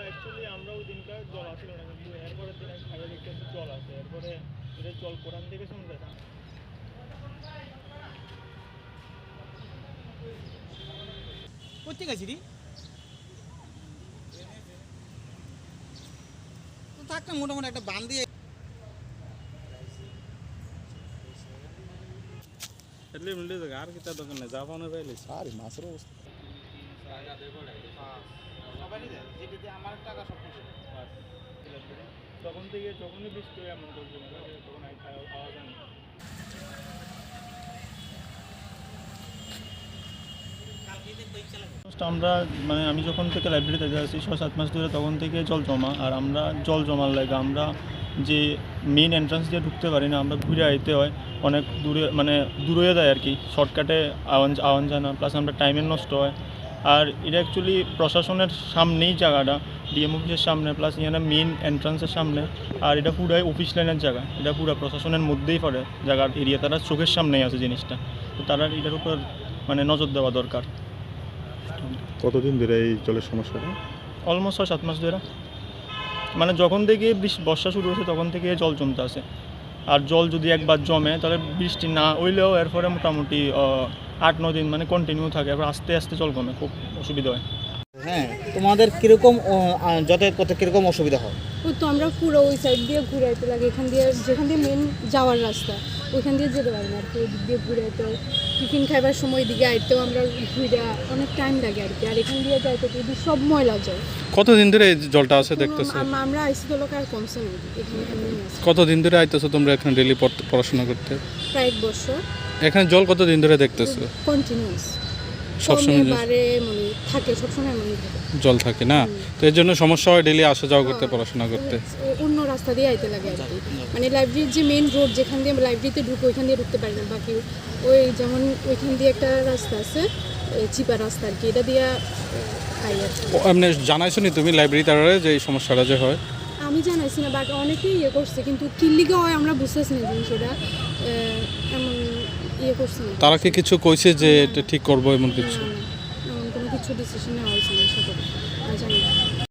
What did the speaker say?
Actually আমরা ওই দিনকার জল আসলো না কিন্তু এরপরের দিন খাইয়ে দেখতে একটু জল আছে। এরপরে এটা জল কোরআন থেকে কোথেকে গেছি রে তো থাক না মোটামুটি একটা বান দিয়ে এটলি মিলে যাবে আর কিতা দোকান নেই যা পাওয়া পাইলে অবস্থা আমার টাকা সব তখন থেকে যখনই বৃষ্টি হয় এমন করছে মানে তখন আওয়াজ আনি আমরা মানে আমি যখন থেকে লাইব্রেরিতে যাচ্ছি ছ সাত মাস ধরে তখন থেকে জল জমা আর আমরা জল জমার লাগে আমরা যে মেইন এন্ট্রান্স দিয়ে ঢুকতে পারি না আমরা ঘুরে আইতে হয় অনেক দূরে মানে দূরে যায় আর কি। শর্টকাটে আওয়ান আওয়ান জানা প্লাস আমরা টাইমের নষ্ট হয়। আর এটা অ্যাকচুয়ালি প্রশাসনের সামনেই জায়গাটা ডিএম অফিসের সামনে প্লাস এখানে মেন এন্ট্রান্সের সামনে। আর এটা পুরাই অফিস লাইনের জায়গা এটা পুরো প্রশাসনের মধ্যেই পড়ে জায়গার এরিয়া তারা চোখের সামনেই আছে জিনিসটা। তো তারা এটার উপর মানে নজর দেওয়া দরকার। কতদিন ধরে এই জলের সমস্যাটা? অলমোস্ট ছয় সাত মাস ধরে। মানে যখন থেকে বৃষ্টি বর্ষা শুরু হয়েছে তখন থেকে জল জমতে আছে। আর জল যদি একবার জমে তাহলে বৃষ্টি না হইলেও এরপরে মোটামুটি আট ন দিন মানে কন্টিনিউ থাকে এবার আস্তে আস্তে জল কমে খুব অসুবিধা হয়। হ্যাঁ তোমাদের কীরকম যাতায়াত করতে কীরকম অসুবিধা হয়? ওই তো আমরা পুরো ওই সাইড দিয়ে ঘুরে যেতে লাগে। এখান দিয়ে যেখান দিয়ে মেন যাওয়ার রাস্তা ওইখান দিয়ে যেতে পারি না। আর কি ওদিক দিয়ে ঘুরে যেতে হয়। টিফিন খাইবার সময় দিকে আইতেও আমরা ঘুরে অনেক টাইম লাগে আর কি। আর এখান দিয়ে যাইতে তো এদিকে সব ময়লা যায় কতদিন ধরে এই জলটা আছে দেখতেছো? আমরা আইসি তো লোক আর কমছে না কতদিন ধরে আইতেছো তোমরা এখানে ডেলি পড়াশোনা করতে? প্রায় এক বছর। এখানে জল কতদিন ধরে দেখতেছো? কন্টিনিউয়াস সবসময় মানে থাকে সবসময় মনে থাকে। জল থাকে না? তো এর জন্য সমস্যা হয় ডেলি আসা যাওয়া করতে পড়াশোনা করতে? অন্য রাস্তা দিয়ে আইতে লাগে আর কি। মানে লাইব্রেরির যে মেন রোড যেখান দিয়ে লাইব্রেরিতে ঢুকে ওইখান দিয়ে ঢুকতে পারি না। বাকি ওই যেমন ওইখান দিয়ে একটা রাস্তা আছে চিপা রাস্তা আর কি এটা দিয়ে এমনি জানাইছো নি তুমি লাইব্রেরি তারারে যে এই সমস্যাটা যে হয়? আমি জানাইছি না বাট অনেকেই ইয়ে করছে কিন্তু কিল্লিগে হয় আমরা বুঝতেছি না জিনিসটা। এ, এমন ইয়ে করছে। তারা কি কিছু কইছে যে এটা ঠিক করব এমন কিছু? এমন কোনো কিছু ডিসিশন নেওয়া হয়েছে না আশা করি আর জানি। না